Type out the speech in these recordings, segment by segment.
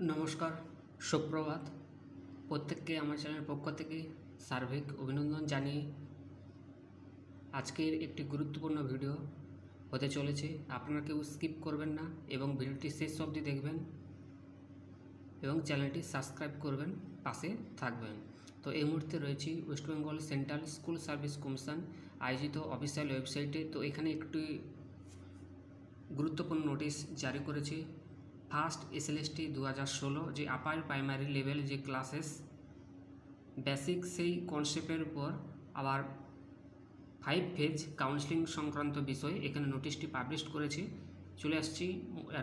নমস্কার, সুপ্রভাত। প্রত্যেককে আমার চ্যানেলের পক্ষ থেকে সার্বিক অভিনন্দন জানিয়ে আজকের একটি গুরুত্বপূর্ণ ভিডিও হতে চলেছে। আপনারা কেউ স্কিপ করবেন না এবং ভিডিওটি শেষ অবধি দেখবেন এবং চ্যানেলটি সাবস্ক্রাইব করবেন, পাশে থাকবেন। তো এই মুহূর্তে রয়েছি West Bengal Central School Service Commission আয়োজিত অফিসিয়াল ওয়েবসাইটে। তো এখানে একটি গুরুত্বপূর্ণ নোটিশ জারি করেছে ফার্স্ট এসএলএসটি দু হাজার ষোলো, যে আপার প্রাইমারি লেভেল যে ক্লাসেস বেসিক সেই কনসেপ্টের উপর আবার ফাইভ ফেজ কাউন্সিলিং সংক্রান্ত বিষয় এখানে নোটিশটি পাবলিশ করেছে। চলে আসছি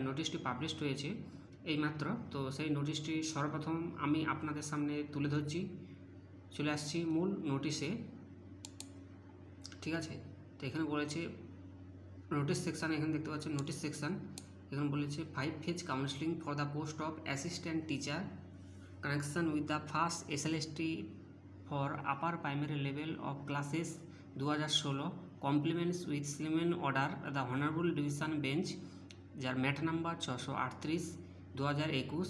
নোটিশটি পাবলিশ হয়েছে এইমাত্র। তো সেই নোটিশটি সর্বপ্রথম আমি আপনাদের সামনে তুলে ধরছি। চলে আসছি মূল নোটিশে ঠিক আছে? তো এখানে বলেছে নোটিশ সেকশান এখানে দেখতে পাচ্ছেন নোটিশ সেকশান এখানে বলেছে five phase counselling for the post of assistant teacher connection with the first SLST for upper primary level of classes দু হাজার ষোলো compliments with সিলিমেন order the honourable division bench যার MAT number ছশো আটত্রিশ দু হাজার একুশ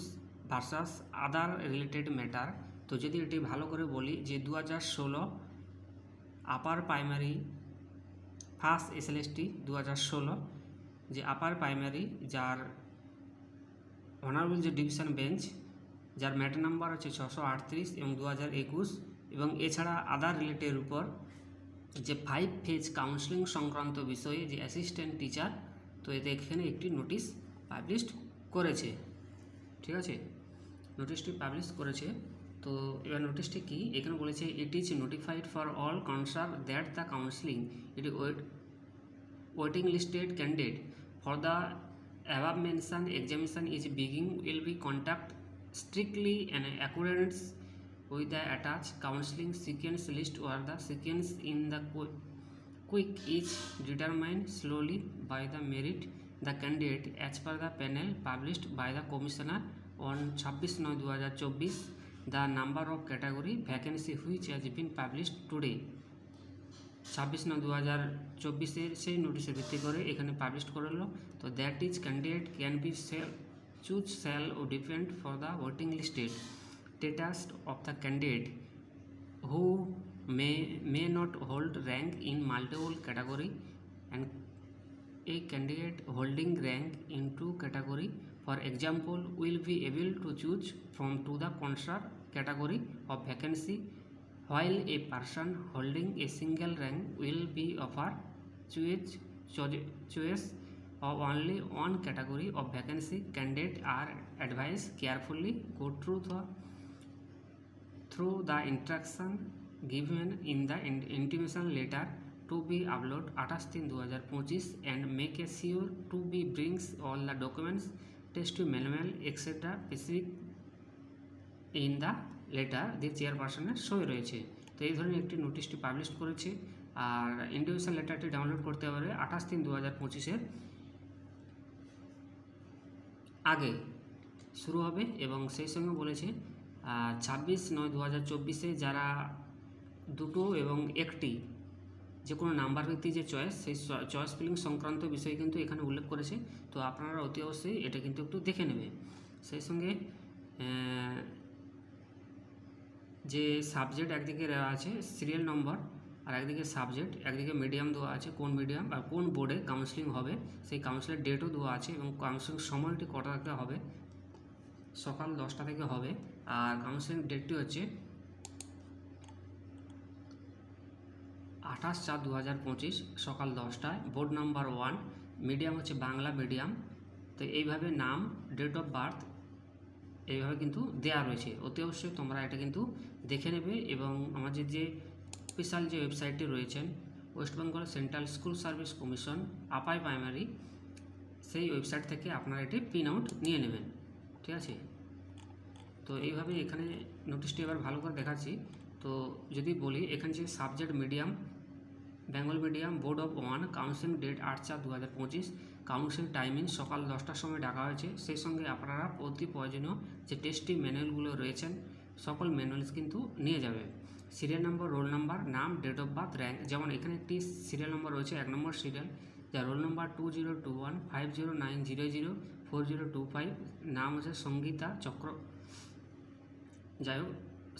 ভার্সাস আদার রিলেটেড ম্যাটার তো যদি এটি ভালো করে বলি যে দু হাজার ষোলো আপার প্রাইমারি ফার্স্ট এসএলএসটি দু হাজার ষোলো যে আপার প্রাইমারি যার অনারেবল যে ডিভিশন বেঞ্চ যার ম্যাটার নাম্বার হচ্ছে ছশো আটত্রিশ এবং দু হাজার একুশ এবং এছাড়া আদার রিলেটের উপর যে ফাইভ ফেজ কাউন্সিলিং সংক্রান্ত বিষয়ে যে অ্যাসিস্ট্যান্ট টিচার তো এতে এখানে একটি নোটিশ পাবলিশ করেছে। ঠিক আছে? নোটিশটি পাবলিশ করেছে। তো এবার নোটিশটি কি? এখানে বলেছে it is notified for all concern that the counselling it wait waiting listed candidate for the above mentioned examination is being will be conduct strictly in accordance with the attached counseling sequence list or the sequence in the quick is determined slowly by the merit the candidate as per the panel published by the commissioner on 26 9 2024 the number of category vacancy which has been published today ছাব্বিশ নয় দু হাজার চব্বিশের সেই নোটিশের ভিত্তি করে এখানে পাবলিশ করল তো that is candidate can be sell choose sell O depend for the waiting listed status of the candidate who may may not hold rank in multiple category and a candidate holding rank in two category for example will be able to choose from to the concerned category of vacancy while a person holding a single rank will be offered choice of only one category of vacancy. Candidate are advised carefully go through the through the instruction given in the intimation letter to be uploaded 28 दिन 2025 and make a sure to be brings all the documents test manual etc specific in the letter দিয়ে চেয়ারপারসনের সই রয়েছে। তো এই ধরনের একটি নোটিশটি publish করেছে। আর ইন্ডিভিজুয়াল লেটারটি ডাউনলোড করতে পারে আঠাশ তিন দু হাজার পঁচিশের আগে শুরু হবে এবং সেই সঙ্গে বলেছে ছাব্বিশ নয় দু হাজার চব্বিশে যারা দুটো এবং একটি যে কোনো নাম্বার ভিত্তিক যে চয়েস সেই চয়েস ফিলিং সংক্রান্ত বিষয় কিন্তু এখানে উল্লেখ করেছে। তো আপনারা অতি অবশ্যই এটা কিন্তু একটু দেখে নেবে। সেই সঙ্গে যে সাবজেক্ট একদিকে আছে সিরিয়াল নম্বর আর একদিকে সাবজেক্ট একদিকে মিডিয়াম দেওয়া আছে, কোন মিডিয়াম আর কোন বোর্ডে কাউন্সিলিং হবে, সেই কাউন্সিলের ডেটও দেওয়া আছে এবং কাউন্সিলিং সময়টি কটা থেকে হবে, সকাল দশটা থেকে হবে আর কাউন্সিলিং ডেটটি হচ্ছে আঠাশ চার দু হাজার পঁচিশ সকাল দশটায় বোর্ড নাম্বার ওয়ান মিডিয়াম হচ্ছে বাংলা মিডিয়াম তো এইভাবে নাম ডেট অফ বার্থ এইভাবে কিন্তু দেয়া রয়েছে। অতি অবশ্যই তোমরা এটা কিন্তু দেখে নেবে এবং আমাদের যে স্পেশাল যে ওয়েবসাইটটি রয়েছেন, West Bengal Central School Service Commission, upper primary, সেই ওয়েবসাইট থেকে আপনারা এটি প্রিন্ট আউট নিয়ে নেবেন। ঠিক আছে? তো এইভাবে এখানে নোটিশটি এবার ভালো করে দেখাচ্ছি। তো যদি বলি, এখানে যে subject medium Bengal medium board of one counselling date আট চার দু হাজার পঁচিশ। কাউন্সিলিং টাইমিং সকাল দশটার সময় ডাকা হয়েছে। সেই সঙ্গে আপনারা অতি প্রয়োজনীয় যে টেস্টি ম্যানুয়ালগুলো রয়েছেন, সকল ম্যানুয়ালস কিন্তু নিয়ে যাবে। সিরিয়াল নম্বর, রোল নাম্বার, নাম, ডেট অফ বার্থ, র্যাঙ্ক। যেমন এখানে একটি সিরিয়াল নম্বর রয়েছে, এক নম্বর সিরিয়াল। যার রোল নম্বর two zero two one, five zero nine zero zero, four zero two five. নাম হচ্ছে সঙ্গীতা চক্র। যাই হোক,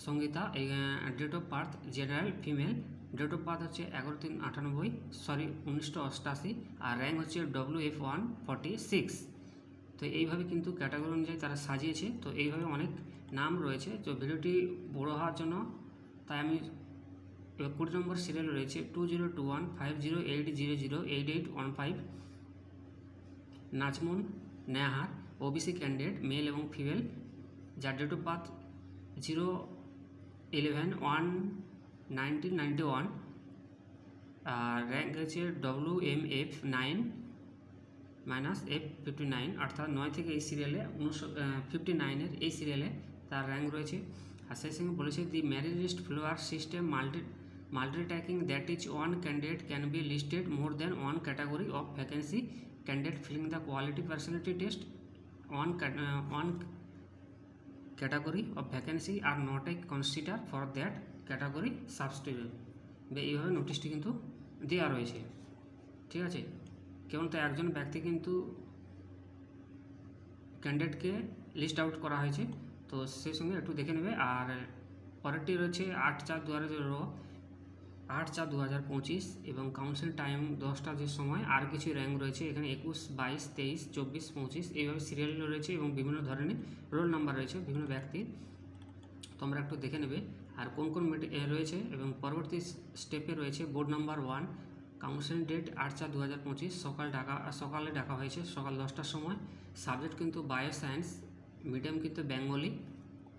Sangita date of birth general female date of birth হচ্ছে এগারো তিন আটানব্বই সরি উনিশশো অষ্টাশি, আর র্যাঙ্ক হচ্ছে W F one forty six তো এইভাবে কিন্তু ক্যাটাগরি অনুযায়ী তারা সাজিয়েছে, তো এইভাবে অনেক নাম রয়েছে। তো ভিডিওটি বড়ো হওয়ার জন্য তাই আমি কুড়ি নম্বর সিরিয়াল রয়েছে two zero two one five zero eight zero zero eight eight one five Najmun, Nehar OBC candidate male এবং ফিমেল যার date of birth zero eleven one nineteen ninety one, R rank আছে W M F nine minus F fifty nine অর্থাৎ নয় থেকে এই সিরিয়ালে উনিশশো fifty নাইনের এই সিরিয়ালে তার র্যাঙ্ক রয়েছে। আর সেই সঙ্গে বলেছে the marriage list flower system multi multitasking that is one candidate can be listed more than one category of vacancy candidate filling the quality personality test one one category of vacancy are not a consider for that category substitute এইভাবে নোটিশটি কিন্তু দেওয়া রয়েছে। ঠিক আছে? কেবল তো একজন ব্যক্তি কিন্তু ক্যান্ডিডেটকে লিস্ট আউট করা হয়েছে, তো সেই সঙ্গে একটু দেখে নেবে। আর পরেরটি রয়েছে আট চার দু হাজার আট চার দু হাজার পঁচিশ এবং কাউন্সিল টাইম দশটা যে সময়, আর কিছু র্যাঙ্ক রয়েছে। এখানে একুশ, বাইশ, তেইশ, চব্বিশ, পঁচিশ, এইভাবে সিরিয়াল রয়েছে এবং বিভিন্ন ধরনের রোল নাম্বার রয়েছে বিভিন্ন ব্যক্তির। তোমরা একটু দেখে নেবে। আর কোন কোন রয়েছে এবং পরবর্তী স্টেপে রয়েছে board number one, counselling date আট চার দু হাজার পঁচিশ, সকাল ডাকা সকালে ডাকা হয়েছে, সকাল দশটার সময়। সাবজেক্ট কিন্তু বায়ো সায়েন্স মিডিয়াম কিন্তু বেঙ্গলি।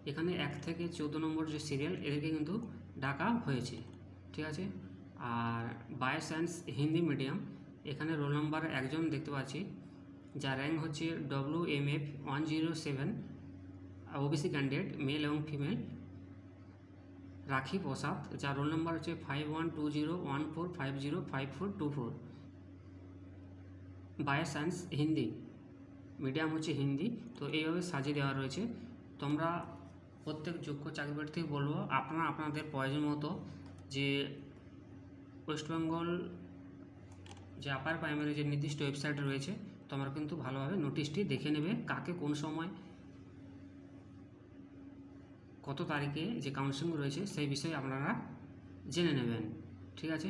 এখানে এক থেকে চৌদ্দ নম্বর যে সিরিয়াল এদেরকে কিন্তু ডাকা হয়েছে, ঠিক আছে? আর বায়ো সায়েন্স হিন্দি মিডিয়াম, এখানে রোল নাম্বার একজন দেখতে পাচ্ছি, যার র্যাঙ্ক হচ্ছে W M F one zero seven, OBC candidate, male এবং ফিমেল। রাখি প্রসাদ, যার রোল নাম্বার হচ্ছে five one two zero one four five zero five four two four bio science Hindi. Medium হচ্ছে হিন্দি, তো এইভাবে সাজিয়ে দেওয়া রয়েছে। তোমরা প্রত্যেক যোগ্য চাকরি প্রার্থী বলব, আপনারা আপনাদের প্রয়োজন মতো যে ওয়েস্ট বেঙ্গল যে আপার প্রাইমারি যে নির্দিষ্ট ওয়েবসাইট রয়েছে, তোমরা কিন্তু ভালোভাবে নোটিশটি দেখে নেবে, কাকে কোন সময় কত তারিখে যে কাউন্সিলিং রয়েছে সেই বিষয়ে আপনারা জেনে নেবেন, ঠিক আছে?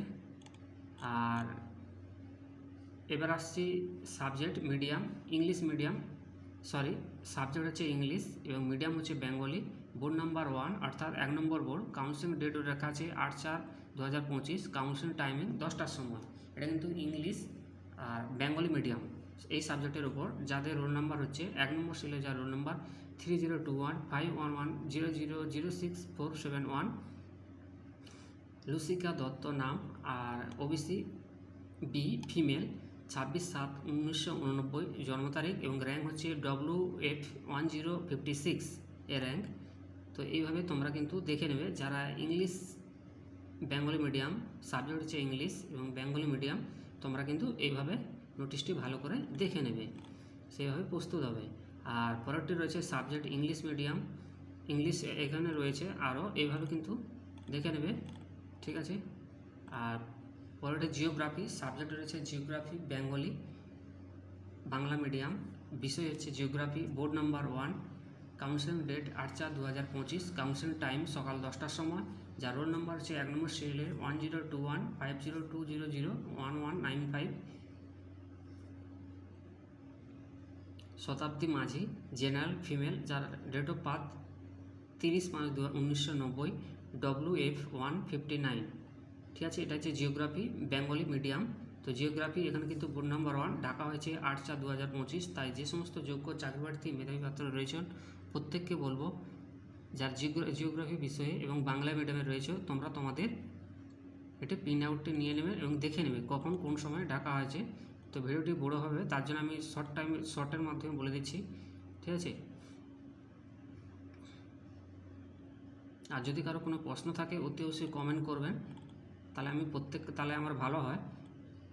আর এবার আসছি subject medium English medium sorry subject হচ্ছে ইংলিশ এবং মিডিয়াম হচ্ছে বেঙ্গলি বোর্ড নাম্বার ওয়ান অর্থাৎ এক নম্বর বোর্ড কাউন্সিলিং ডেট রেখা আছে আট চার দু হাজার পঁচিশ কাউন্সিলিং টাইমিং দশটার সময়। এটা কিন্তু ইংলিশ আর বেঙ্গলি মিডিয়াম এই সাবজেক্টের উপর, যাদের রোল নাম্বার হচ্ছে, এক নম্বর সিলে যার roll number three zero two one five one one zero zero zero six four seven one Lusika Dutta নাম, আর ওবিসি বি ফিমেল ছাব্বিশ সাত, উনিশশো উননব্বই, জন্ম তারিখ, এবং র্যাঙ্ক হচ্ছে W F one zero fifty six এ র্যাঙ্ক তো এইভাবে তোমরা কিন্তু দেখে নেবে, যারা ইংলিশ বেঙ্গলি মিডিয়াম সাবজেক্ট হচ্ছে ইংলিশ এবং বেঙ্গলি মিডিয়াম তোমরা কিন্তু এইভাবে নোটিশটি ভালো করে দেখে নেবে। সেইভাবে প্রস্তুত হবে। আর পরেরটি রয়েছে সাবজেক্ট ইংলিশ মিডিয়াম ইংলিশ এখানে রয়েছে আরও, এইভাবে কিন্তু দেখে নেবে। ঠিক আছে? আর পরেরটি জিওগ্রাফি সাবজেক্ট রয়েছে জিওগ্রাফি বেঙ্গলি বাংলা মিডিয়াম বিষয় হচ্ছে geography board number one counselling date আট চার দু হাজার পঁচিশ। কাউন্সিলিং টাইম সকাল দশটার সময়। যার রোল নাম্বার হচ্ছে এক নম্বর সিরিয়ালের one zero two one five zero two zero zero one one nine five Shatabdi Majhi, general female, যার ডেট অফ বার্থ তিরিশ পাঁচ দু উনিশশো নব্বই W F one fifty nine ঠিক আছে, এটা হচ্ছে জিওগ্রাফি বেঙ্গলি মিডিয়াম তো জিওগ্রাফি এখানে কিন্তু বোর্ড নাম্বার ওয়ান ঢাকা হয়েছে আট চার দু হাজার পঁচিশ। তাই যে সমস্ত যোগ্য চাকরি প্রার্থী মেধাবী পাত্র রয়েছেন, প্রত্যেককে বলব, যার জিওগ্রাফি বিষয়ে এবং বাংলা মিডিয়ামে রয়েছে, তোমরা তোমাদের এটা প্রিন্ট আউটটি নিয়ে নেবে এবং দেখে নেবে কখন কোন সময় ডাকা হয়েছে। তো ভিডিওটি বড় হবে, তার জন্য আমি শর্ট টাইম শর্টের মাধ্যমে বলে দিচ্ছি, ঠিক আছে? আর যদি কারও কোনো প্রশ্ন থাকে, অতি অবশ্যই কমেন্ট করবেন, তাহলে আমি প্রত্যেক, তাহলে আমার ভালো হয়।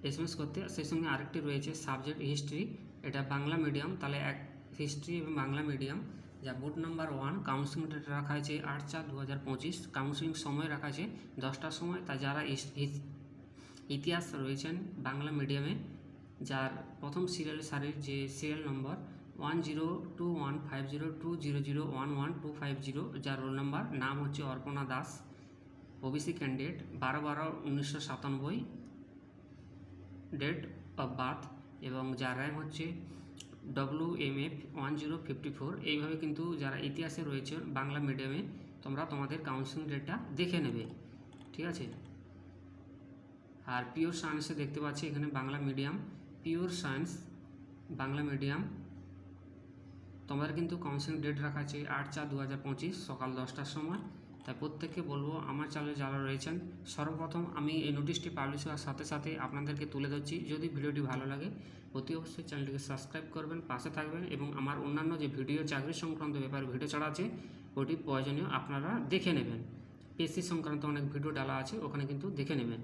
এসএমএস করতে সেই সঙ্গে আরেকটি রয়েছে সাবজেক্ট হিস্ট্রি এটা বাংলা মিডিয়াম তাহলে এক হিস্ট্রি এবং বাংলা মিডিয়াম যা board number one counselling date রাখা আছে আট চার দু হাজার পঁচিশ কাউন্সিলিং সময় রাখা আছে দশটার সময়, তা যারা ইতিহাস রয়েছেন বাংলা মিডিয়ামে যার প্রথম সিরিয়াল সারির যে সিরিয়াল নম্বর one zero two one five zero two zero zero one one two five zero যার রোল নাম্বার নাম হচ্ছে অর্পণা দাস। ওবিসি ক্যান্ডিডেট বারো বারো উনিশশো সাতানব্বই। ডেট অফ বার্থ এবং যার র্যাঙ্ক হচ্ছে W M F one zero fifty four এইভাবে কিন্তু যারা ইতিহাসে রয়েছে বাংলা মিডিয়ামে তোমরা তোমাদের কাউন্সিলিং ডেটটা দেখে নেবে। ঠিক আছে? আর পিওর সায়েন্সে দেখতে পাচ্ছি এখানে Bangla medium pure science Bangla medium তোমাদের কিন্তু কাউন্সিলিং ডেট রাখা আছে আট চার দু হাজার পঁচিশ, সকাল দশটার সময়। তাই প্রত্যেককে বলব, আমার চ্যানেলে যারা রয়েছেন, সর্বপ্রথম আমি এই নোটিশটি পাবলিশ হওয়ার সাথে সাথে আপনাদেরকে তুলে ধরছি। যদি ভিডিওটি ভালো লাগে, অতি অবশ্যই চ্যানেলটিকে সাবস্ক্রাইব করবেন, পাশে থাকবেন এবং আমার অন্যান্য যে ভিডিও চাকরি সংক্রান্ত ব্যাপারে ভিডিও ছাড়া আছে, ওটি প্রয়োজনীয় আপনারা দেখে নেবেন। পিএসসি সংক্রান্ত অনেক ভিডিও ডালা আছে, ওখানে কিন্তু দেখে নেবেন।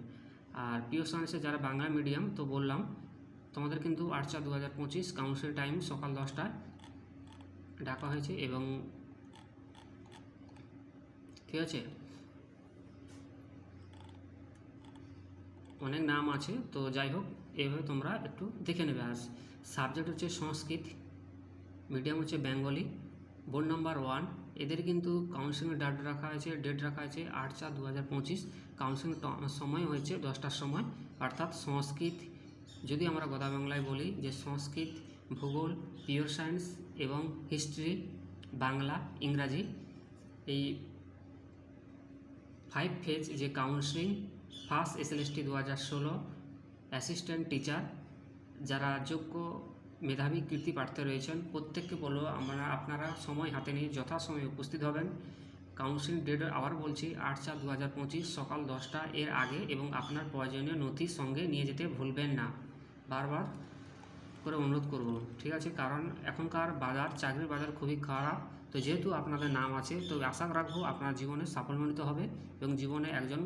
আর পিও সায়েন্সে যারা বাংলা মিডিয়াম তো বললাম তোমাদের কিন্তু আট চার দু হাজার পঁচিশ কাউন্সিল টাইম সকাল দশটায় ডাকা হয়েছে এবং ঠিক আছে? অনেক নাম আছে, তো যাই হোক এইভাবে তোমরা একটু দেখে নেবে। আর সাবজেক্ট হচ্ছে সংস্কৃত মিডিয়াম হচ্ছে বেঙ্গলি বোর্ড নাম্বার ওয়ান এদের কিন্তু কাউন্সিলিং ডেট রাখা আছে ডেট রাখা আছে আট চার দু হাজার পঁচিশ কাউন্সিলিং সময় হয়েছে দশটার সময়, অর্থাৎ সংস্কৃত যদি আমরা কথা বাংলায় বলি যে সংস্কৃত, ভূগোল পিওর সায়েন্স এবং হিস্ট্রি বাংলা, ইংরাজি, এই ফাইভ ফেজ যে কাউন্সিলিং ফার্স্ট এসএলএসটি দু হাজার ষোলো অ্যাসিস্ট্যান্ট টিচার যারা যোগ্য মেধাবী কীর্তি প্রার্থী রয়েছেন, প্রত্যেককে বলব আমরা, আপনারা সময় হাতে নিয়ে যথাসময়ে উপস্থিত হবেন। কাউন্সিলিং ডেট আবার বলছি, আট চার দু হাজার পঁচিশ সকাল দশটা এর আগে এবং আপনার প্রয়োজনীয় নথির সঙ্গে নিয়ে যেতে ভুলবেন না। বারবার করে অনুরোধ করব। ঠিক আছে, কারণ এখনকার বাজার, চাকরির বাজার খুবই খারাপ। তো যেহেতু আপনাদের নাম আছে, তো আশা রাখব আপনার জীবনে সাফল্যমণ্ডিত হবে এবং জীবনে একজন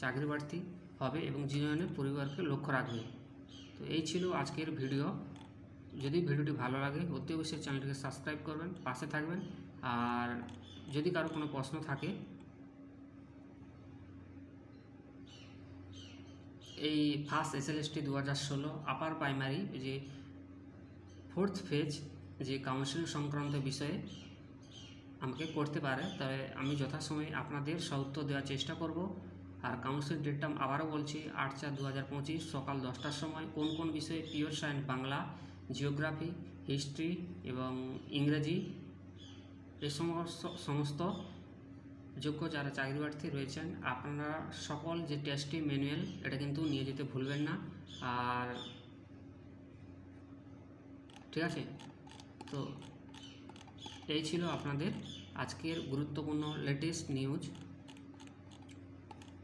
চাকরি প্রার্থী হবে এবং জীবনের পরিবারকে লক্ষ্য রাখবে। তো এই ছিল আজকের ভিডিও। যদি ভিডিওটি ভালো লাগে, অতি অবশ্যই চ্যানেলটিকে সাবস্ক্রাইব করবেন, পাশে থাকবেন। আর যদি কারও কোনো প্রশ্ন থাকে এই ফার্স্ট এসএলএসটি দু হাজার ষোলো আপার প্রাইমারি যে ফোর্থ ফেজ যে কাউন্সিলিং সংক্রান্ত বিষয়ে আমাকে করতে পারে, তবে আমি যথাসময়ে আপনাদের সউত্তর দেওয়ার চেষ্টা করব। আর কাউন্সিলিং ডেটটা আবারও বলছি, আট চার দু হাজার পঁচিশ সকাল দশটার সময় কোন কোন বিষয়ে pure science Bangla geography history এবং ইংরেজি এ সমস্ত যোগ্য যারা চাকরি প্রার্থী রয়েছেন, আপনারা সকল যে টেস্টি ম্যানুয়াল এটা কিন্তু নিয়ে যেতে ভুলবেন না। আর ঠিক আছে? তো এই ছিল আপনাদের আজকের গুরুত্বপূর্ণ লেটেস্ট নিউজ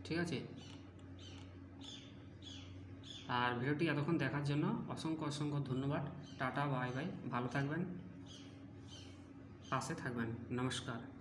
ঠিক আছে? আর ভিডিওটি এতক্ষণ দেখার জন্য অসংখ্য অসংখ্য ধন্যবাদ। টাটা বাই বাই ভালো থাকবেন। পাশে থাকবেন। নমস্কার।